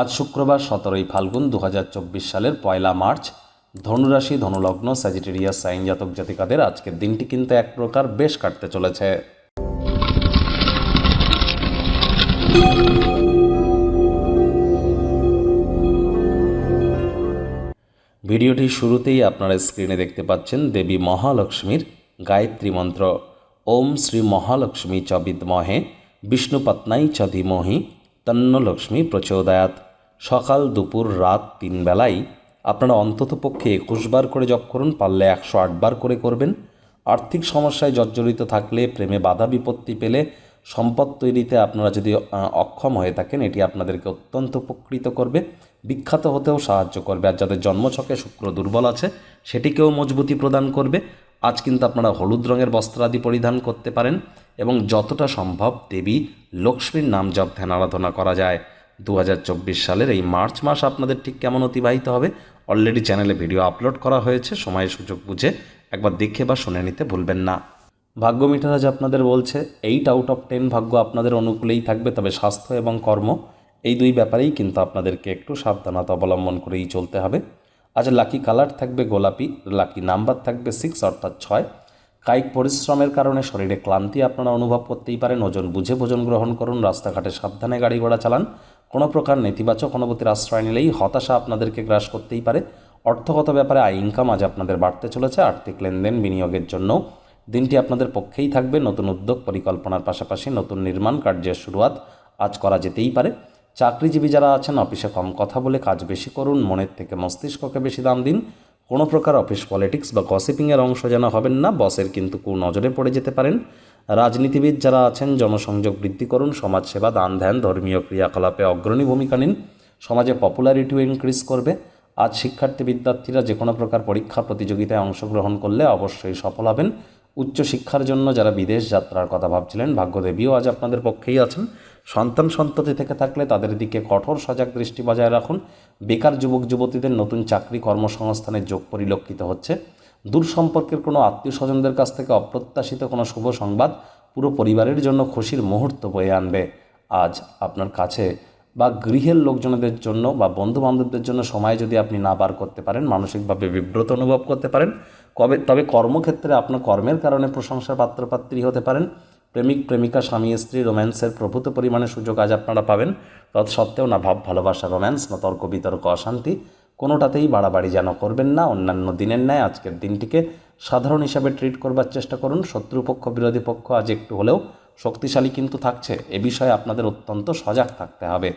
আজ শুক্রবার সতেরোই ফাল্গুন দু হাজার চব্বিশ সালের পয়লা মার্চ, ধনুরাশি, ধনুলগ্ন স্যাজিটেরিয়াস সাইন জাতক জাতিকাদের আজকের দিনটি কিন্তু এক প্রকার বেশ কাটতে চলেছে। ভিডিওটি শুরুতেই আপনারা স্ক্রিনে দেখতে পাচ্ছেন দেবী মহালক্ষ্মীর গায়ত্রী মন্ত্র। ওম শ্রী মহালক্ষ্মী চ বিদ্মহে বিষ্ণুপত্নাই চ ধীমহি তন্ন লক্ষ্মী প্রচোদয়াত। সকাল, দুপুর, রাত, তিন বেলায় আপনারা অন্ততপক্ষে একুশ বার করে জপ করুন, পারলে একশো আটবার করে করবেন। আর্থিক সমস্যায় জর্জরিত থাকলে, প্রেমে বাধা বিপত্তি পেলে সম্পদ তৈরিতে আপনারা যদি অক্ষম হয়ে থাকেন, এটি আপনাদেরকে অত্যন্ত উপকৃত করবে, বিখ্যাত হতেও সাহায্য করবে। আর যাদের জন্মছকে শুক্র দুর্বল আছে, সেটিকেও মজবুতি প্রদান করবে। আজ কিন্তু আপনারা হলুদ রঙের বস্ত্রাদি পরিধান করতে পারেন এবং যতটা সম্ভব দেবী লক্ষ্মীর নাম জপ ধ্যান আরাধনা করা যায়। দু হাজার চব্বিশ সালের এই মার্চ মাস আপনাদের ঠিক কেমন অতিবাহিত হবে? অলরেডি চ্যানেলে ভিডিও আপলোড করা হয়েছে সময় সুযোগ বুঝে একবার দেখে বা শুনে নিতে ভুলবেন না। ভাগ্য মিটার আজ আপনাদের বলছে এইট আউট অফ টেন ভাগ্য আপনাদের অনুকূলেই থাকবে, তবে স্বাস্থ্য এবং কর্ম, এই দুই ব্যাপারেই কিন্তু আপনাদেরকে একটু সাবধানতা অবলম্বন করেই চলতে হবে। আজ লাকি কালার থাকবে গোলাপি লাকি নাম্বার থাকবে সিক্স অর্থাৎ ছয়। কায়িক পরিশ্রমের কারণে শরীরে ক্লান্তি আপনারা অনুভব করতেই পারেন, ওজন বুঝে ভোজন গ্রহণ করুন, রাস্তাঘাটে সাবধানে গাড়ি ঘোড়া চালান কোনো প্রকার নেতিবাচক অনুভূতির আশ্রয় নিলেই হতাশা আপনাদেরকে গ্রাস করতেই পারে। অর্থগত ব্যাপারে আয় ইনকাম আজ আপনাদের বাড়তে চলেছে। আর্থিক লেনদেন বিনিয়োগের জন্য দিনটি আপনাদের পক্ষেই থাকবে। নতুন উদ্যোগ পরিকল্পনার পাশাপাশি নতুন নির্মাণ কার্যের শুরুয়াত আজ করা যেতেই পারে। চাকরিজীবী যারা আছেন, অফিসে কম কথা বলে কাজ বেশি করুন। মনের থেকে মস্তিষ্ককে বেশি দাম দিন। কোনো প্রকার অফিস পলিটিক্স বা গসিপিংয়ের অংশ যেন হবেন না। বসের কিন্তু কু নজরে পড়ে যেতে পারেন। রাজনীতিবিদ যারা আছেন, জনসংযোগ বৃদ্ধি করুন, সমাজসেবা, দান ধ্যান, ধর্মীয় ক্রিয়াকলাপে অগ্রণী ভূমিকা নিন। সমাজে পপুলারিটিও ইনক্রিজ করবে। আজ শিক্ষার্থী বিদ্যার্থীরা যে কোনো প্রকার পরীক্ষা প্রতিযোগিতায় অংশগ্রহণ করলে অবশ্যই সফল হবেন। উচ্চশিক্ষার জন্য যারা বিদেশ যাত্রার কথা ভাবছিলেন, ভাগ্যদেবীও আজ আপনাদের পক্ষেই আছেন। সন্তান সন্ততি থেকে থাকলে তাদের দিকে কঠোর সজাগ দৃষ্টি বজায় রাখুন। বেকার যুবক যুবতীদের নতুন চাকরি কর্মসংস্থানের যোগ পরিলক্ষিত হচ্ছে। দূর সম্পর্কের কোনো আত্মীয় স্বজনদের কাছ থেকে অপ্রত্যাশিত কোনো শুভ সংবাদ পুরো পরিবারের জন্য খুশির মুহূর্ত বয়ে আনবে। আজ আপনার কাছে বা গৃহের লোকজনদের জন্য বা বন্ধু বান্ধবদের জন্য সময় যদি আপনি না বার করতে পারেন, মানসিকভাবে বিব্রত অনুভব করতে পারেন। কবে, তবে কর্মক্ষেত্রে আপনার কর্মের কারণে প্রশংসার পাত্রপাত্রী হতে পারেন। প্রেমিক, প্রেমিকা, স্বামী, স্ত্রী, রোম্যান্সের প্রভূত পরিমাণে সুযোগ আজ আপনারা পাবেন। তৎসত্ত্বেও না ভাব, ভালোবাসা, রোম্যান্স, না তর্ক, বিতর্ক, অশান্তি কোনোটাতেই বাড়াবাড়ি যেন করবেন না। অন্যান্য দিনের ন্যায় আজকের দিনটিকে সাধারণ হিসাবে ট্রিট করবার চেষ্টা করুন। শত্রুপক্ষ, বিরোধী পক্ষ আজ একটু হলেও শক্তিশালী কিন্তু থাকছে। এ বিষয়ে আপনাদের অত্যন্ত সজাগ থাকতে হবে।